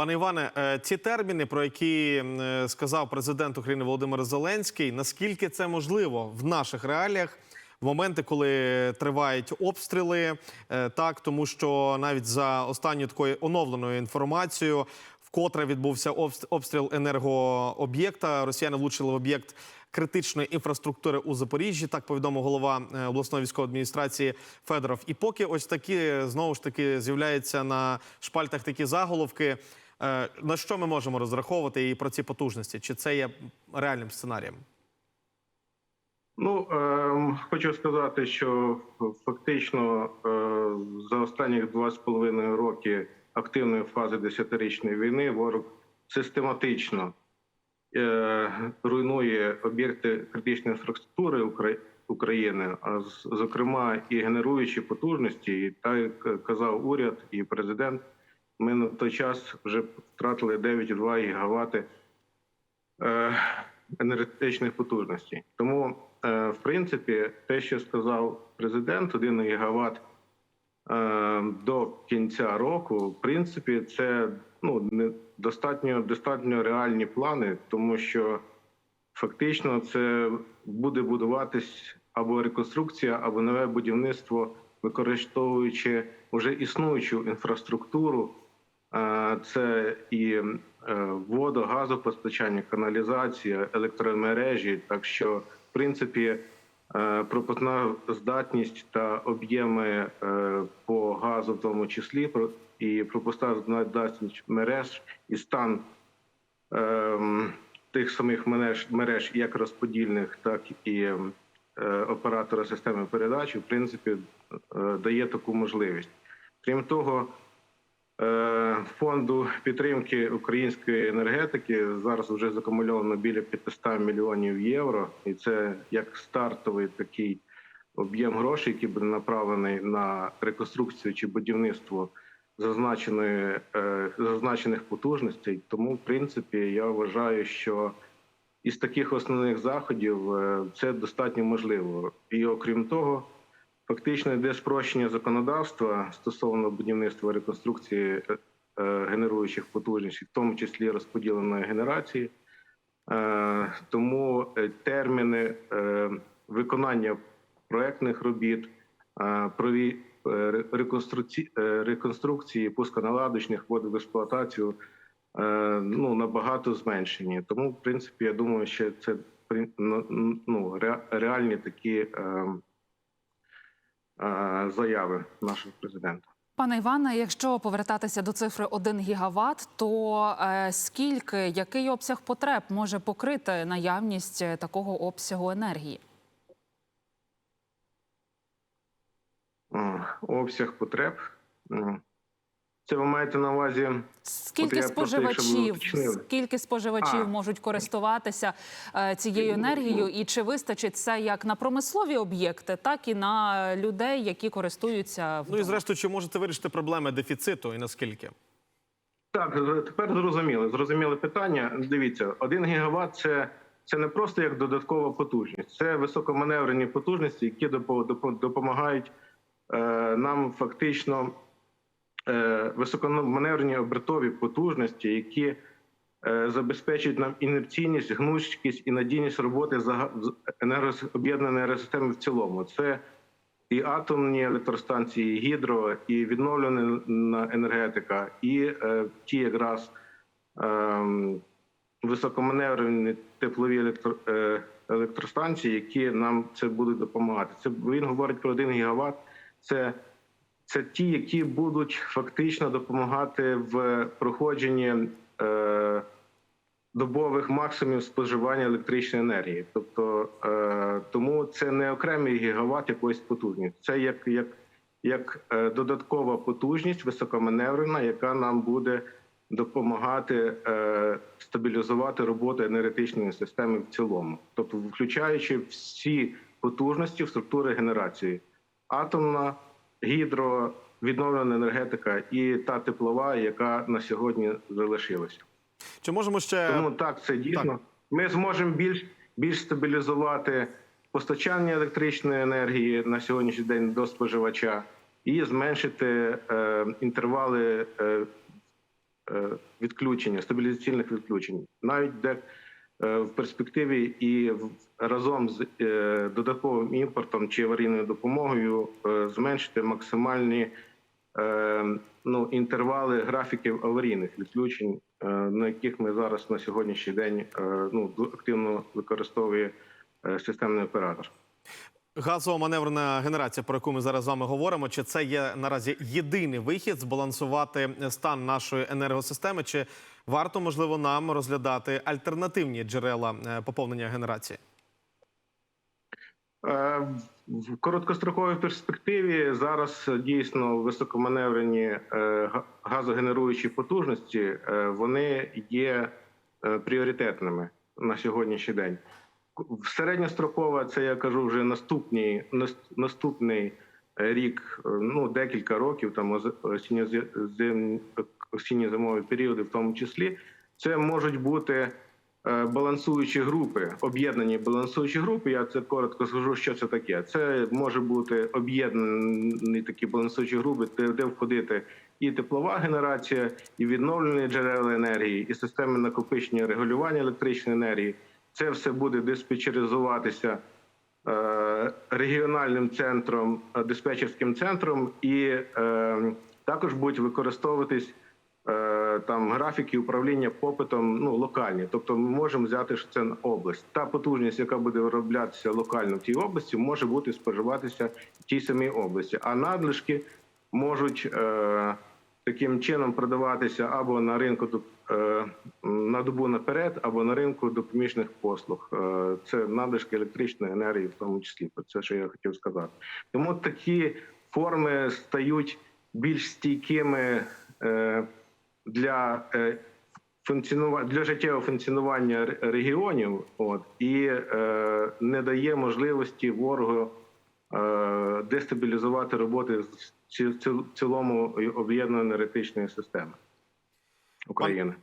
Пане Іване, е, ці терміни, про які е, сказав президент України Володимир Зеленський, наскільки це можливо в наших реаліях? В моменти, коли тривають обстріли, е, так тому що навіть за останньою такою оновленою інформацією, вкотре відбувся обстріл енергооб'єкта. Росіяни влучили в об'єкт критичної інфраструктури у Запоріжжі. Так повідомив голова обласної військової адміністрації Федоров. І поки ось такі знову ж таки з'являються на шпальтах такі заголовки. Е, На що ми можемо розраховувати і про ці потужності? Чи це є реальним сценарієм? Ну ем, хочу сказати, що фактично е, за останніх два з половиною роки активної фази десятирічної війни ворог систематично е, руйнує об'єкти критичної інфраструктури Укра- України, а зокрема і генеруючі потужності. І так казав уряд і президент, ми на той час вже втратили 9,2 гігавати е, енергетичних потужностей. Тому, е, в принципі, те, що сказав президент, 1 гігават е, до кінця року, в принципі, це ну не достатньо достатньо реальні плани, тому що фактично це буде будуватись або реконструкція, або нове будівництво, використовуючи вже існуючу інфраструктуру. Це і е, водо, газопостачання, каналізація, електромережі. Так що, в принципі, е, пропускна здатність та об'єми е, по газу, в тому числі, і пропускна здатність мереж і стан ем, тих самих мереж, мереж, як розподільних, так і е, оператора системи передачі, в принципі, е, дає таку можливість. Крім того, фонду підтримки української енергетики зараз вже закумульовано біля 500 мільйонів євро, і це як стартовий такий об'єм грошей, який буде направлений на реконструкцію чи будівництво зазначеної е, зазначених потужностей. Тому, в принципі, я вважаю, що із таких основних заходів е, це достатньо можливо. І окрім того, фактично йде спрощення законодавства стосовно будівництва реконструкції е, е, генеруючих потужностей, в тому числі розподіленої генерації. Е, Тому терміни виконання проектних робіт, реконструкції, пусконаладочних вводу в експлуатацію ну, набагато зменшені. Тому, в принципі, я думаю, що це ну, ну, реальні такі заяви нашого президента. Пане Іване, якщо повертатися до цифри 1 гігават, то е, скільки, який обсяг потреб може покрити наявність е, такого обсягу енергії? Е, Обсяг потреб. Це ви маєте на увазі Скільки просто, споживачів, скільки споживачів А. можуть користуватися е, цією енергією, і чи вистачить це як на промислові об'єкти, так і на людей, які користуються Ну і зрештою, чи можете вирішити проблеми дефіциту і наскільки? Так, тепер зрозуміло. Зрозуміле питання. Дивіться, 1 гігават це, це не просто як додаткова потужність, це високоманеврені потужності, які допо- допо- допомагають е, нам фактично е, високоманеврені обертові потужності, які е, забезпечують нам інерційність, гнучкість і надійність роботи об'єднаної енергосистеми в цілому. Це і атомні електростанції, і гідро, і відновлена енергетика, і е, ті якраз е, високоманеврені теплові електро, електростанції, які нам це будуть допомагати. Це він говорить про 1 гігават. Це, це ті, які будуть фактично допомагати в проходженні. Е, добових максимумів споживання електричної енергії. Тобто е, тому це не окремий гігават якоїсь потужності. Це як, як, як е, додаткова потужність, високоманеврена, яка нам буде допомагати стабілізувати роботу енергетичної системи в цілому, тобто включаючи всі потужності в структури генерації: атомна, гідро, відновлена енергетика і та теплова, яка на сьогодні залишилася. Чи можемо ще Тому так, це дійсно. Так. Ми зможемо більш більш стабілізувати постачання електричної енергії на сьогоднішній день до споживача і зменшити е, інтервали е, е, відключення, стабілізаційних відключень, навіть де в перспективі і разом з е, додатковим імпортом чи аварійною допомогою е, зменшити максимальні е, ну, інтервали графіків аварійних відключень, е, на яких ми зараз на сьогоднішній день е, ну, активно використовує е, системний оператор. Газово-маневрена генерація, про яку ми зараз з вами говоримо, чи це є наразі єдиний вихід збалансувати стан нашої енергосистеми? Чи варто можливо нам розглядати альтернативні джерела е, поповнення генерації? Е, В короткостроковій перспективі зараз дійсно високоманеврені е, газогенеруючі потужності вони є пріоритетними на сьогоднішній день. Середньостроково це я кажу вже наступний, наступний рік, е, ну декілька років, там оз- осінньо-зим- осінньо-зимові періоди, в тому числі, це можуть бути е, балансуючі групи, об'єднані балансуючі групи. Я це коротко скажу, що це таке. Це може бути об'єднані такі балансуючі групи, де входити і теплова генерація, і відновлені джерела енергії, і системи накопичення регулювання електричної енергії. Це все буде диспетчеризуватися е, регіональним центром, е, диспетчерським центром, і е, також будуть використовуватись там графіки управління попитом ну, локальні. Тобто ми можемо взяти, що це область. Та потужність, яка буде вироблятися локально в тій області, може бути споживатися в тій самій області. А надлишки можуть таким чином продаватися або на ринку е, на добу наперед, або на ринку допоміжних послуг. Е, Це надлишки електричної енергії, в тому числі. Про це, що я хотів сказати. Тому такі форми стають більш стійкими е, для функціонування для життєвого функціонування регіонів, от і не дає можливості ворогу дестабілізувати роботи ці- цілому об'єднаної енергетичної системи України.